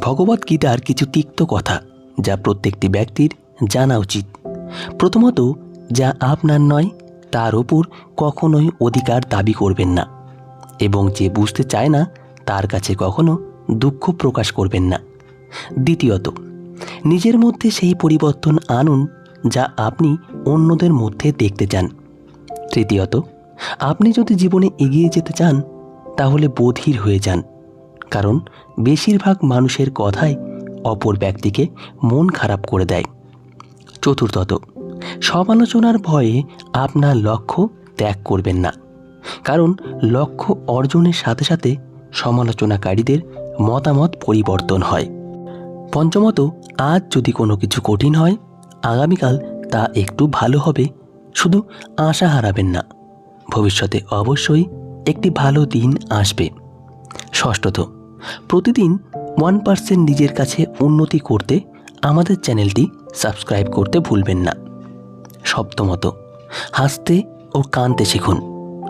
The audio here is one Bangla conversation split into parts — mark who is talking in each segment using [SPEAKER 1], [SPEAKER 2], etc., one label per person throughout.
[SPEAKER 1] ভগবদ্গীতার কিছু তিক্ত কথা যা প্রত্যেকটি ব্যক্তির জানা উচিত। প্রথমত, যা আপনার নয়, তার ওপর কখনোই অধিকার দাবি করবেন না এবং যে বুঝতে চায় না, তার কাছে কখনো দুঃখ প্রকাশ করবেন না। দ্বিতীয়ত, নিজের মধ্যে সেই পরিবর্তন আনুন যা আপনি অন্যদের মধ্যে দেখতে চান। তৃতীয়ত, আপনি যদি জীবনে এগিয়ে যেতে চান, তাহলে বধির হয়ে যান। কারণ বেশিরভাগ মানুষের কথাই অপর ব্যক্তিকে মন খারাপ করে দেয়। চতুর্থত সমালোচনার ভয়ে আপনার লক্ষ্য ত্যাগ করবেন না। কারণ লক্ষ্য অর্জনের সাথে সাথে সমালোচনাকারীদের মতামত পরিবর্তন হয়। পঞ্চমত, আজ যদি কোনো কিছু কঠিন হয়, আগামীকাল তা একটু ভালো হবে, শুধু আশা হারাবেন না। ভবিষ্যতে অবশ্যই একটি ভালো দিন আসবে। ষষ্ঠত প্রতিদিন ওয়ান পার্সেন্ট নিজের কাছে উন্নতি করতে আমাদের চ্যানেলটি সাবস্ক্রাইব করতে ভুলবেন না। সপ্তমত, হাসতে ও কাঁদতে শিখুন।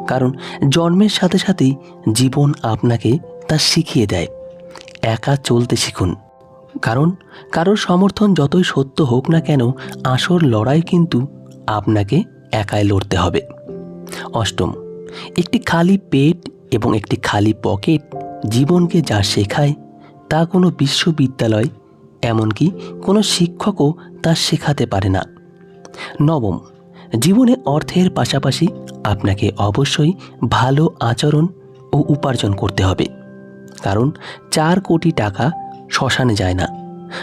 [SPEAKER 1] কারণ জন্মের সাথে সাথেই জীবন আপনাকে তা শিখিয়ে দেয়। একা চলতে শিখুন। কারণ কারোর সমর্থন যতই সত্য হোক না কেন আসল লড়াই কিন্তু আপনাকে একাই লড়তে হবে। অষ্টম, একটি খালি পেট এবং একটি খালি পকেট জীবনকে যা শেখায় তা কোনো বিশ্ববিদ্যালয়, এমনকি কোনো শিক্ষকও তা শেখাতে পারে না। নবম, জীবনে অর্থের পাশাপাশি আপনাকে অবশ্যই ভালো আচরণ ও উপার্জন করতে হবে। কারণ চার কোটি টাকা শ্মশানে যায় না।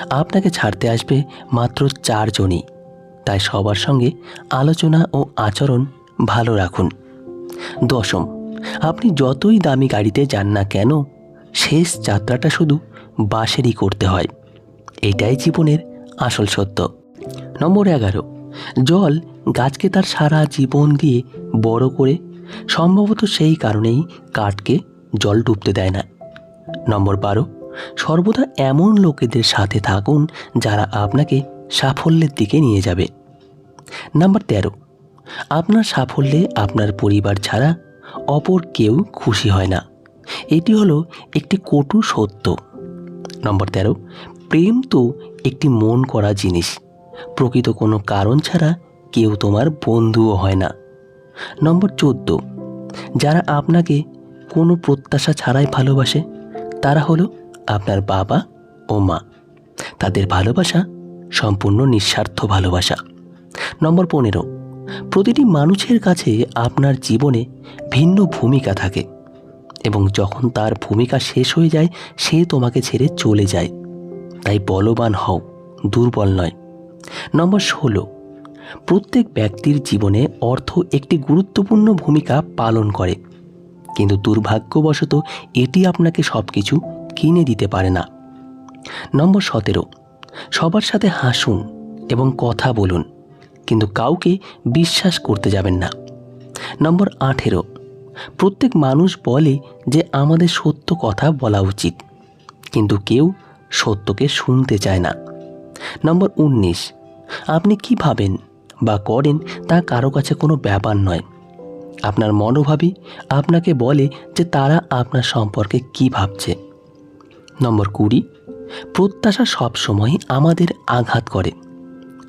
[SPEAKER 1] আপনাকে ছাড়তে আসবে মাত্র চারজনই তাই সবার সঙ্গে আলোচনা ও আচরণ ভালো রাখুন। দশম আপনি যতই দামি গাড়িতে যান না কেন, শেষ যাত্রাটা শুধু বাসেরই করতে হয়। এটাই জীবনের আসল সত্য। নম্বর এগারো, জল গাছকে তার সারা জীবন দিয়ে বড় করে, সম্ভবত সেই কারণেই কাঠকে জল ডুবতে দেয় না। নম্বর বারো, সর্বদা এমন লোকেদের সাথে থাকুন যারা আপনাকে সাফল্যের দিকে নিয়ে যাবে। নাম্বার তেরো, আপনার সাফল্যে আপনার পরিবার ছাড়া অপর কেউ খুশি হয় না। এটি হলো একটি কটু সত্য। নম্বর তেরো, প্রেম তো একটি মন করা জিনিস। প্রকৃত কোনো কারণ ছাড়া কেউ তোমার বন্ধুও হয় না। নম্বর চোদ্দ, যারা আপনাকে কোনো প্রত্যাশা ছাড়াই ভালোবাসে, তারা হলো আপনার বাবা ও মা। তাদের ভালোবাসা সম্পূর্ণ নিঃস্বার্থ ভালোবাসা। নম্বর পনেরো প্রতিটি মানুষের কাছে আপনার জীবনে ভিন্ন ভূমিকা থাকে এবং যখন তার ভূমিকা শেষ হয়ে যায়, সে তোমাকে ছেড়ে চলে যায়। তাই বলবান হও, দুর্বল নয়। নম্বর ষোলো, প্রত্যেক ব্যক্তির জীবনে অর্থ একটি গুরুত্বপূর্ণ ভূমিকা পালন করে। কিন্তু দুর্ভাগ্যবশত এটি আপনাকে সব কিছু কিনে দিতে পারে না। নম্বর সতেরো, সবার সাথে হাসুন এবং কথা বলুন। কিন্তু কাউকে বিশ্বাস করতে যাবেন না। নম্বর আঠেরো। প্রত্যেক মানুষ বলে যে আমাদের সত্য কথা বলা উচিত, কিন্তু কেউ সত্যকে শুনতে চায় না। নম্বর উনিশ। আপনি কি ভাবেন বা করেন তা কারও কাছে কোনো ব্যাপার নয়। আপনার মনোভাবই আপনাকে বলে যে তারা আপনার সম্পর্কে কি ভাবছে। নম্বর কুড়ি। প্রত্যাশা সবসময় আমাদের আঘাত করে।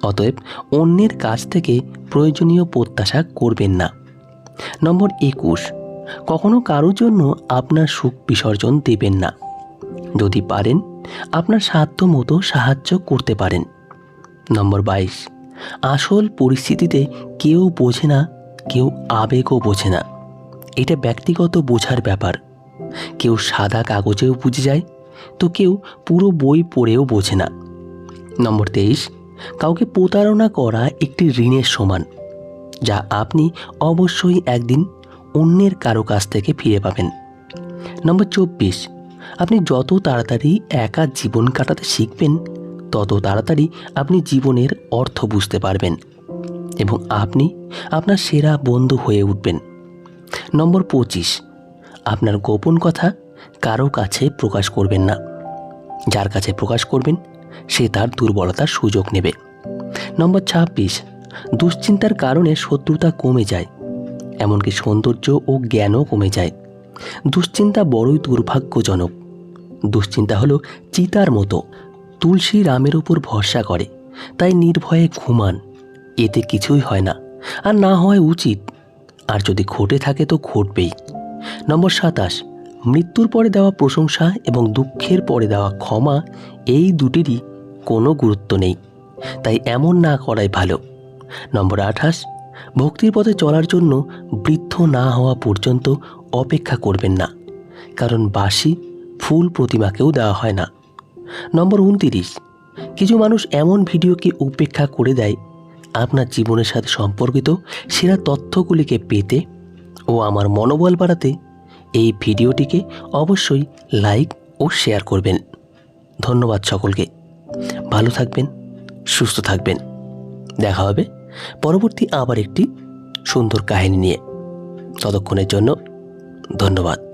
[SPEAKER 1] অতএব অন্যের কাছ থেকে প্রয়োজনীয় প্রত্যাশা করবেন না। নম্বর একুশ, কখনো কারোর জন্য আপনার সুখ বিসর্জন দেবেন না। যদি পারেন, আপনার সাধ্য মতো সাহায্য করতে পারেন। নম্বর বাইশ, আসল পরিস্থিতিতে কেউ বোঝে না, কেউ আবেগও বোঝে না। এটা ব্যক্তিগত বোঝার ব্যাপার। কেউ সাদা কাগজেও বুঝে যায়, তো কেউ পুরো বই পড়েও বোঝে না। নম্বর তেইশ কাউকে প্রতারণা করা একটি ঋণের সমান, যা আপনি অবশ্যই একদিন অন্যের কারও কাছ থেকে ফিরে পাবেন। নম্বর চব্বিশ, আপনি যত তাড়াতাড়ি একা জীবন কাটাতে শিখবেন, তত তাড়াতাড়ি আপনি জীবনের অর্থ বুঝতে পারবেন এবং আপনি আপনার সেরা বন্ধু হয়ে উঠবেন। নম্বর পঁচিশ, আপনার গোপন কথা কারও কাছে প্রকাশ করবেন না। যার কাছে প্রকাশ করবেন সে তার দুর্বলতার সুযোগ নেবে। নম্বর ছাব্বিশ, দুশ্চিন্তার কারণে শত্রুতা কমে যায়, এমনকি সৌন্দর্য ও জ্ঞানও কমে যায়। দুশ্চিন্তা বড়ই দুর্ভাগ্যজনক। দুশ্চিন্তা হলো চিতার মতো, তুলসী রামের উপর ভরসা করে, তাই নির্ভয়ে ঘুমান, এতে কিছুই হয় না, আর না হয় উচিত, আর যদি ঘটে থাকে তো ঘটবেই। নম্বর সাতাশ, মৃত্যুর পরে দেওয়া প্রশংসা এবং দুঃখের পরে দেওয়া ক্ষমা, এই দুটিরই কোনো গুরুত্ব নেই। তাই এমন না করাই ভালো। নম্বর আঠাশ, ভক্তির পথে চলার জন্য বৃদ্ধ না হওয়া পর্যন্ত অপেক্ষা করবেন না, কারণ বাসি ফুল প্রতিমাকেও দেওয়া হয় না। নম্বর উনতিরিশ, কিছু মানুষ এমন ভিডিওকে উপেক্ষা করে দেয়, আপনার জীবনের সাথে সম্পর্কিত সেরা তথ্যগুলিকে পেতে ও আমার মনোবল বাড়াতে এই ভিডিওটিকে অবশ্যই লাইক ও শেয়ার করবেন। ধন্যবাদ সকলকে। ভালো থাকবেন, সুস্থ থাকবেন। দেখা হবে পরবর্তী আবার একটি সুন্দর কাহিনী নিয়ে। ততক্ষণের জন্য ধন্যবাদ।